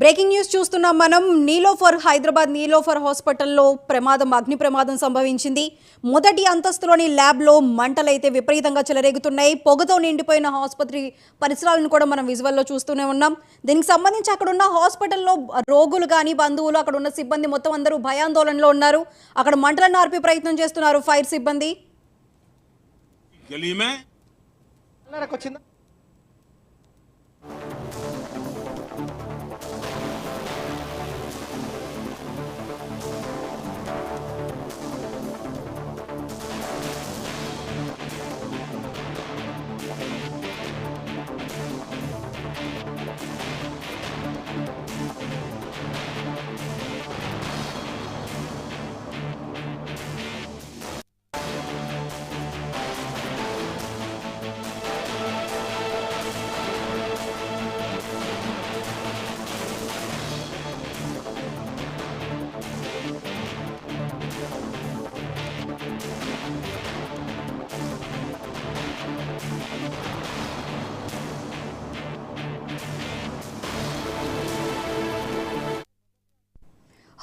Breaking news చూస్తున్నాం మనం. నీలోఫర్ హైదరాబాద్ నీలోఫర్ హాస్పిటల్లో ప్రమాదం అగ్ని ప్రమాదం సంభవించింది. మొదటి అంతస్తులోని ల్యాబ్లో మంటలైతే విపరీతంగా చెలరేగుతున్నాయి. పొగతో నిండిపోయిన ఆసుపత్రి పరిసరాలను కూడా మనం విజువల్లో చూస్తూనే ఉన్నాం. దీనికి సంబంధించి అక్కడ ఉన్న హాస్పిటల్లో రోగులు కానీ బంధువులు అక్కడ ఉన్న సిబ్బంది మొత్తం అందరూ భయాందోళనలో ఉన్నారు. అక్కడ మంటలను ఆర్పే ప్రయత్నం చేస్తున్నారు ఫైర్ సిబ్బంది.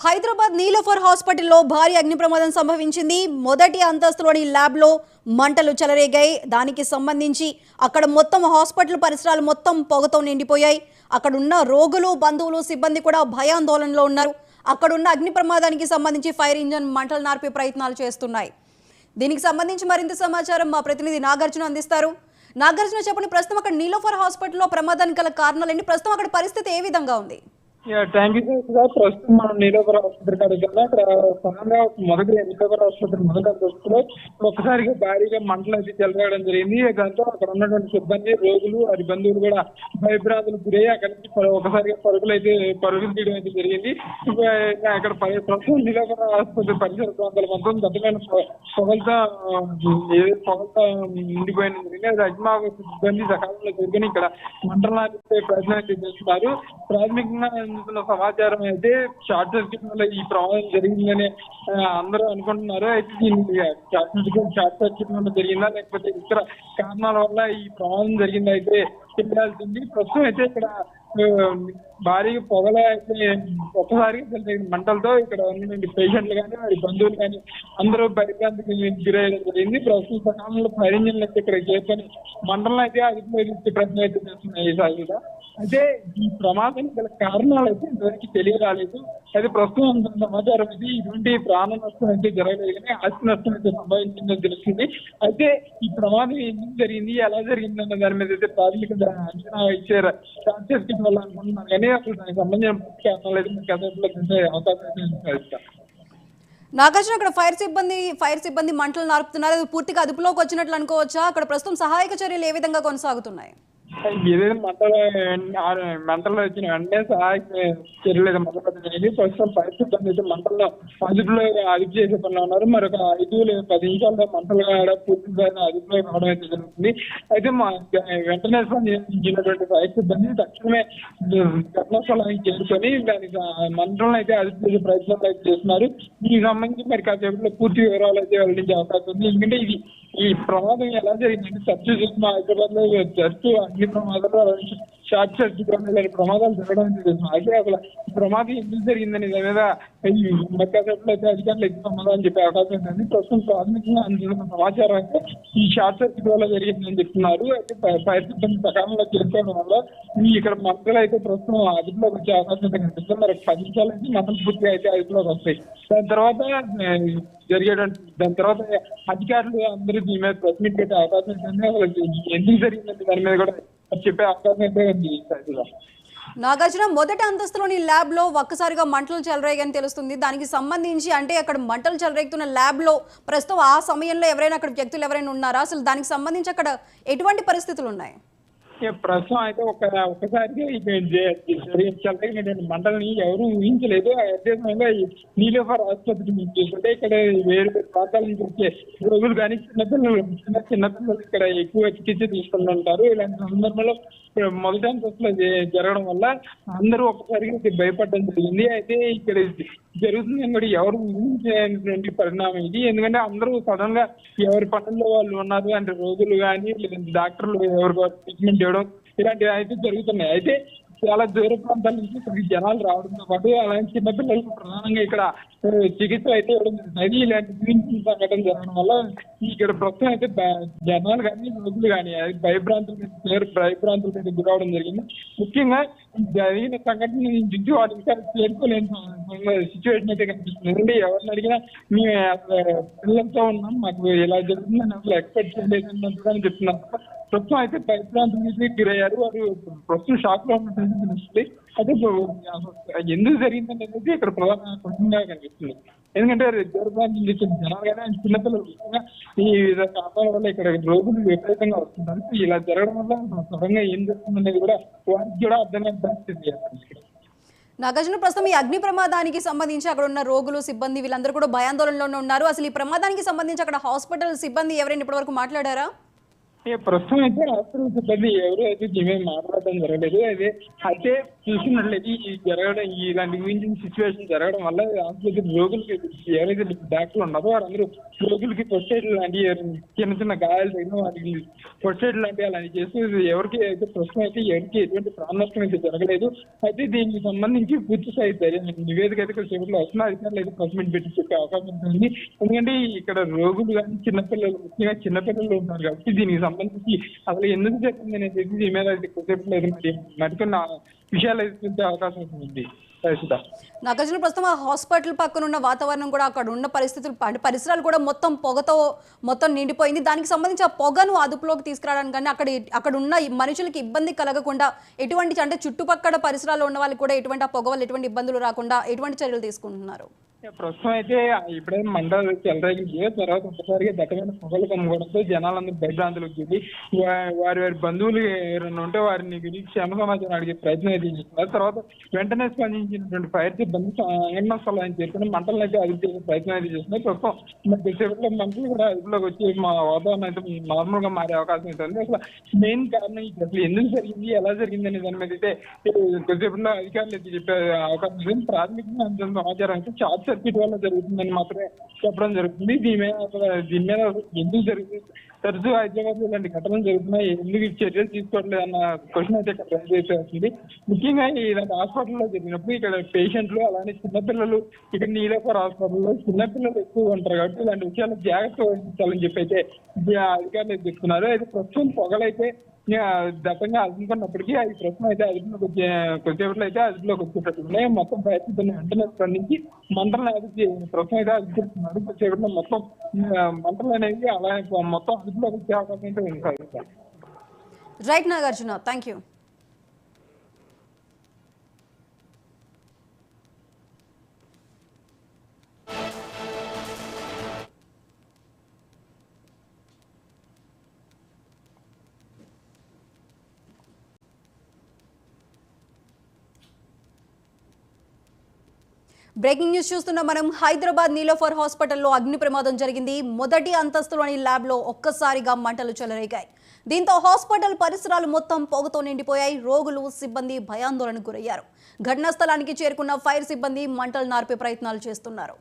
హైదరాబాద్ నీలోఫర్ హాస్పిటల్లో భారీ అగ్ని ప్రమాదం సంభవించింది. మొదటి అంతస్తులోని ల్యాబ్లో మంటలు చెలరేగాయి. దానికి సంబంధించి అక్కడ మొత్తం హాస్పిటల్ పరిసరాలు మొత్తం పొగతో నిండిపోయాయి. అక్కడున్న రోగులు బంధువులు సిబ్బంది కూడా భయాందోళనలో ఉన్నారు. అక్కడున్న అగ్ని ప్రమాదానికి సంబంధించి ఫైర్ ఇంజన్ మంటలు నార్పే ప్రయత్నాలు చేస్తున్నాయి. దీనికి సంబంధించి మరింత సమాచారం మా ప్రతినిధి నాగార్జున అందిస్తారు. నాగార్జున చెప్పండి ప్రస్తుతం అక్కడ నీలోఫర్ హాస్పిటల్లో ప్రమాదానికి గల కారణాలు ఏంటి? ప్రస్తుతం అక్కడ పరిస్థితి ఏ విధంగా ఉంది? థ్యాంక్ యూ సార్ ప్రస్తుతం మనం నీలోపర ఆసుపత్రి కాడికి వెళ్ళాం అక్కడ సడన్గా మొదటి నీలోపర ఆసుపత్రి మొదటి అంతస్తులో ఒక్కసారిగా భారీగా మంటలు అయితే చెలరేయడం జరిగింది. దాంతో అక్కడ ఉన్నటువంటి సిబ్బంది రోగులు అది బంధువులు కూడా భయభ్రాంతులు గురయ్యి అక్కడి నుంచి ఒకసారిగా పరుగులు అయితే పరుగులు తీయడం అయితే జరిగింది. అక్కడ ప్రస్తుతం నీలోపర ఆసుపత్రి పరిసర ప్రాంతాలు మొత్తం దట్టమైన పొగలతో పొగలతో నిండిపోయిన జరిగింది. అది అగ్నిమాపక సిబ్బంది సకాలంలో జరిగిన ఇక్కడ మంటలు ఆపిస్తే ప్రయత్నం చేస్తున్నారు. ప్రాథమికంగా సంబంధించిన సమాచారం అయితే షార్ట్ సర్క్యూట్ వల్ల ఈ ప్రమాదం జరిగిందని అందరూ అనుకుంటున్నారు. అయితే దీనికి షార్ట్ సర్క్యూట్ షార్ట్ సర్క్యూట్ వల్ల జరిగిందా లేకపోతే ఇతర కారణాల వల్ల ఈ ప్రమాదం జరిగిందా అయితే తెలియాల్సింది ప్రస్తుతం అయితే ఇక్కడ భారీగా పొగల అయితే మంటలతో ఇక్కడ ఉన్నటువంటి పేషెంట్లు కానీ వారి బంధువులు కానీ అందరూ పరిభ్రాంతికి గురయ్యడం జరిగింది. ప్రస్తుత సకాలంలో ఫైర్ ఇంజిన్లు అయితే ఇక్కడ చేసుకొని మండలం అయితే అదుపులో ప్రశ్న అయితే చేస్తున్నాయి సాగిగా అయితే ఈ ప్రమాదానికి గల కారణాలు అయితే ఇంతవరకు తెలియరాలేదు. అయితే ప్రస్తుతం సమాచారం ఇది ఇటువంటి ప్రాణ నష్టం అయితే జరగలేదు కానీ ఆస్తి నష్టం అయితే సంభవించిందని తెలిసింది అయితే ఈ ప్రమాదం ఎందుకు జరిగింది ఎలా జరిగింది అన్న దాని మీద అయితే ప్రాథమిక అంచనా ఇచ్చే ఛాన్సెస్కి వల్ల అనుకుంటున్నాను కానీ అసలు దానికి సంబంధించిన అవకాశం నాగార్జున అక్కడ ఫైర్ సిబ్బంది ఫైర్ సిబ్బంది మంటలు నారుపుతున్నారు. పూర్తిగా అదుపులోకి వచ్చినట్లు అనుకోవచ్చా? అక్కడ ప్రస్తుతం సహాయక చర్యలు ఏ విధంగా కొనసాగుతున్నాయి? ఏదైతే మంటలు మంటలు వచ్చిన వెంటనే సహాయక చర్యలు అయితే ప్రస్తుతం ఫైర్ అయితే మంటల్లో అదుపులో అదుపు చేసే పనిలో ఉన్నారు. మరి ఒక ఐదు లేదా పది నిమిషాల్లో మంటలు కాడ పూర్తిగా అదుపులో రావడం అయితే జరుగుతుంది. అయితే మా వెంటనే స్పందించినటువంటి ఫైర్ సిబ్బంది తక్షణమే ఘటనా స్థలానికి చేరుకొని దానికి మంటలను అయితే అదుపు చేసే ప్రయత్నాలు అయితే చేస్తున్నారు. దీనికి సంబంధించి మరి కాసేపులో పూర్తి వివరాలు అయితే వెల్లడించే అవకాశం ఉంది. ఎందుకంటే ఇది ఈ ప్రమాదం ఎలా జరిగిందంటే సత్య మా హైదరాబాద్లో జస్ట్ అగ్ని ప్రమాదంలో షార్ట్ సర్క్యూట్ వల్ల ప్రమాదాలు జరగడం తెలుసు అయితే అసలు ప్రమాదం ఎందుకు జరిగిందని దాని మీద ఈ అయితే అధికారులు ఎక్కువ సమాధానం చెప్పే అవకాశం ఉంది ప్రస్తుతం ప్రాథమికంగా అందుతున్న సమాచారం అయితే ఈ షార్ట్ సర్క్యూట్ వల్ల జరిగిందని చెప్తున్నారు. అయితే ఫైర్ సిబ్బంది సకాలంలో చేరుకోవడం వల్ల ఇక్కడ మంటలు అయితే ప్రస్తుతం అదుపులోకి వచ్చే అవకాశం అయితే కనిపిస్తుంది. మరి పది నిమిషాల అయితే మంటలు పూర్తిగా అయితే అదుపులోకి వస్తాయి. దాని తర్వాత జరిగేటువంటి దాని తర్వాత అధికారులు అందరూ దీని మీద ప్రెస్ మీట్ పెట్టే అవకాశం ఉంటుంది అసలు ఎందుకు జరిగిందంటే దాని మీద కూడా చెప్పే నాగార్జున మొదటి అంతస్తులోని ల్యాబ్లో ఒక్కసారిగా మంటలు చెలరేగని తెలుస్తుంది. దానికి సంబంధించి అంటే అక్కడ మంటలు చెలరేగుతున్న ల్యాబ్లో ప్రస్తుతం ఆ సమయంలో ఎవరైనా అక్కడ వ్యక్తులు ఎవరైనా ఉన్నారా? అసలు దానికి సంబంధించి అక్కడ ఎటువంటి పరిస్థితులు ఉన్నాయి? ప్రస్తుతం అయితే ఒక ఒక్కసారిగా ఇక నేను మండలిని మంటలని ఎవరు ఊహించలేదు. అదే నీలోఫర్ ఆసుపత్రి నుంచి చూస్తుంటే ఇక్కడ వేరు వేరు ప్రాంతాల నుంచి వచ్చే రోగులు కానీ చిన్నపిల్లలు చిన్న చిన్నపిల్లలు ఇక్కడ ఎక్కువ చికిత్స తీసుకుంటూ ఉంటారు ఇలాంటి సందర్భంలో మొదటి అంతస్తులో జరగడం వల్ల అందరూ ఒక్కసారిగా భయపడడం జరిగింది. అయితే ఇక్కడ జరుగుతుంది కూడా ఎవరు ఊహించేటువంటి పరిణామం ఇది. ఎందుకంటే అందరూ సడన్గా ఎవరి పనుల్లో వాళ్ళు ఉన్నారు అంటే రోగులు కానీ లేదంటే డాక్టర్లు ఎవరు ట్రీట్మెంట్ చేయడం ఇలాంటివి అయితే జరుగుతున్నాయి. అయితే చాలా దూర ప్రాంతాల నుంచి ఇక్కడికి జనాలు రావడంతో పాటు అలాంటి చిన్నపిల్లలకు ప్రధానంగా ఇక్కడ చికిత్స అయితే ఇవ్వడం జరుగుతుంది ఇలాంటి సంఘటన జరగడం వల్ల ఇక్కడ ప్రస్తుతం అయితే జనాలు కానీ రోగులు కానీ భయభ్రాంతుల మీద తీవ్ర భయభ్రాంతుల మీద గురవడం జరిగింది. ముఖ్యంగా జరిగిన సంఘటన నుంచి వాటి ఇంకా చేరుకోలేని సిచ్యువేషన్ అయితే కనిపిస్తుంది. ఎవరిని అడిగినా మేము అసలు పిల్లలతో ఉన్నాం మాకు ఇలా జరుగుతుందని అసలు ఎక్స్పెక్ట్ చేయలేదు అన్నట్టుగా ప్రస్తుతం అయితే భయభ్రాంతులకి గురయ్యారు వారు ప్రస్తుతం షాక్లో ఉన్నట్టు తెలుస్తుంది అయితే ఎందుకు జరిగిందని అనేది ఇక్కడ ప్రధాన ప్రశ్నగా కనిపిస్తుంది. ఎందుకంటే రిజర్వ్ గర్భాంతం చేసిన జనాలు కానీ ఆయన చిన్నపిల్లలు ఈ వివిధ కారణాల వల్ల ఇక్కడ రోగులు విపరీతంగా వస్తున్నారు. ఇలా జరగడం వల్ల సడన్గా ఏం జరుగుతుందనేది కూడా వారికి కూడా అర్థం కాని పరిస్థితి ఇక్కడ. నాగార్జున ప్రస్తుతం ఈ అగ్ని ప్రమాదానికి సంబంధించి అక్కడ ఉన్న రోగులు సిబ్బంది వీళ్ళందరూ కూడా భయాందోళనలో ఉన్నారు. అసలు ఈ ప్రమాదానికి సంబంధించి అక్కడ హాస్పిటల్ సిబ్బంది ఎవరైనా ఇప్పటివరకు మాట్లాడారా? ఏ ప్రస్తుతం అయితే హాస్పిటల్ సిబ్బంది ఎవరు అయితే దీని మాట్లాడడం జరగలేదు అదే అయితే చూసినట్లయితే ఈ జరగడం ఇలాంటి ఊహించిన సిచ్యువేషన్ జరగడం వల్ల ఆసుపత్రి రోగులకి ఎవరైతే డాక్టర్లు ఉన్నారో వారందరూ రోగులకి ఫస్ట్ ఎయిడ్ లాంటి చిన్న చిన్న గాయాలు తగిన వారికి ఫస్ట్ ఎయిడ్ లాంటి అలాంటి చేస్తూ ఎవరికి అయితే ప్రశ్న అయితే ఎవరికి ఎటువంటి ప్రాణ నష్టం అయితే జరగలేదు. అయితే దీనికి సంబంధించి పూర్తి స్థాయి నివేదిక అయితే సేపట్లో వస్తున్న అధికారులు అయితే ప్రెస్ మీట్ పెట్టి చెప్పే అవకాశం ఉంటుంది. ఎందుకంటే ఇక్కడ రోగులు కానీ చిన్నపిల్లలు ముఖ్యంగా చిన్నపిల్లలు ఉన్నారు కాబట్టి దీనికి సంబంధించి అసలు ఎందుకు జరిగింది అనేది దీని మీద అయితే కొద్దిసేపట్లో మరి మరికొన్న విషయాలు అవకాశం ఉంటుంది. నాగార్జున ప్రస్తుతం ఆ హాస్పిటల్ పక్కన ఉన్న వాతావరణం కూడా అక్కడ ఉన్న పరిస్థితులు అంటే పరిసరాలు కూడా మొత్తం పొగతో మొత్తం నిండిపోయింది. దానికి సంబంధించి ఆ పొగను అదుపులోకి తీసుకురావడానికి కానీ అక్కడ అక్కడ ఉన్న మనుషులకి ఇబ్బంది కలగకుండా ఎటువంటి అంటే చుట్టుపక్కల పరిసరాల్లో ఉన్న వాళ్ళకి కూడా ఎటువంటి ఆ పొగ వల్ల ఎటువంటి ఇబ్బందులు రాకుండా ఎటువంటి చర్యలు తీసుకుంటున్నారు? ప్రస్తుతం అయితే ఇప్పుడే మండలి చెలరేగింది తర్వాత ఒక్కసారిగా దట్టమైన పొగలు కమ్ముకోవడంతో జనాలందరూ భయభ్రాంతులకు దిగి వారి వారి బంధువులు ఎవరైనా ఉంటే వారిని గురించి క్షేమ సమాచారం అడిగే ప్రయత్నం అయితే చేస్తున్నారు. తర్వాత వెంటనే స్పందించినటువంటి ఫైర్ సిబ్బంది సంఘటన స్థలాన్ని చేసుకుని మంటలను అయితే అదుపు చేసే ప్రయత్నం అయితే చేస్తున్నారు. ప్రస్తుతం మరి కొద్దిసేపట్లో మంటలు కూడా అదుపులోకి వచ్చి మా వాతావరణం అయితే నార్మల్గా మారే అవకాశం అయితే ఉంది. అసలు మెయిన్ కారణం ఇది అసలు ఎందుకు జరిగింది ఎలా జరిగింది అనే దాని మీద అయితే కొద్దిసేపట్లో అధికారులు అయితే చెప్పే అవకాశం ఉంది. ప్రాథమికంగా సమాచారం అయితే షార్ట్ సర్క్యూట్ వల్ల జరుగుతుందని మాత్రమే చెప్పడం జరుగుతుంది. దీని మీద దీని మీద ఎందుకు జరుగుతుంది? తరచూ హైదరాబాద్ ఇలాంటి ఘటనలు జరుగుతున్నాయి. ఎందుకు చర్యలు తీసుకోవట్లేదు అన్న క్వశ్చన్ అయితే ఇక్కడ రైజ్ చేసేస్తుంది. వస్తుంది ముఖ్యంగా ఇలాంటి హాస్పిటల్లో జరిగినప్పుడు ఇక్కడ పేషెంట్లు అలానే చిన్నపిల్లలు ఇక్కడ నీలోపర్ హాస్పిటల్లో చిన్నపిల్లలు ఎక్కువ ఉంటారు కాబట్టి ఇలాంటి విషయాలు జాగ్రత్త వహించాలని చెప్పి అయితే అధికారులు చెప్తున్నారు. అయితే ప్రస్తుతం పొగలైతే ఆ, దట్టంగా అదుపుకున్నప్పటికీ అది ప్రస్తుతం అయితే అదుపులోకి వచ్చే కొద్దిసేపట్లో అయితే అదుపులోకి వచ్చేటట్టున్నాయి మొత్తం ప్రయత్నిస్తున్న వెంటనే స్పందించి మంటలను అదుపు చే- ప్రస్తుతం అయితే అదుపుతున్నారు కొద్దిసేపట్లో మొత్తం ఆ, మంటలు అనేవి అలా మొత్తం అదుపులోకి వచ్చే అవకాశం అయితే ఉంది sir. Right Nagarjuna thank you breaking news చూస్తున్న మనం. హైదరాబాద్ నీలోఫర్ హాస్పిటల్లో అగ్ని ప్రమాదం జరిగింది. మొదటి అంతస్తులోని ల్యాబ్లో ఒక్కసారిగా మంటలు చెలరేగాయి. దీంతో హాస్పిటల్ పరిసరాలు మొత్తం పొగతో నిండిపోయాయి. రోగులు సిబ్బంది భయాందోళనకు గురయ్యారు. ఘటనా స్థలానికి చేరుకున్న ఫైర్ సిబ్బంది మంటలు నార్పే ప్రయత్నాలు చేస్తున్నారు.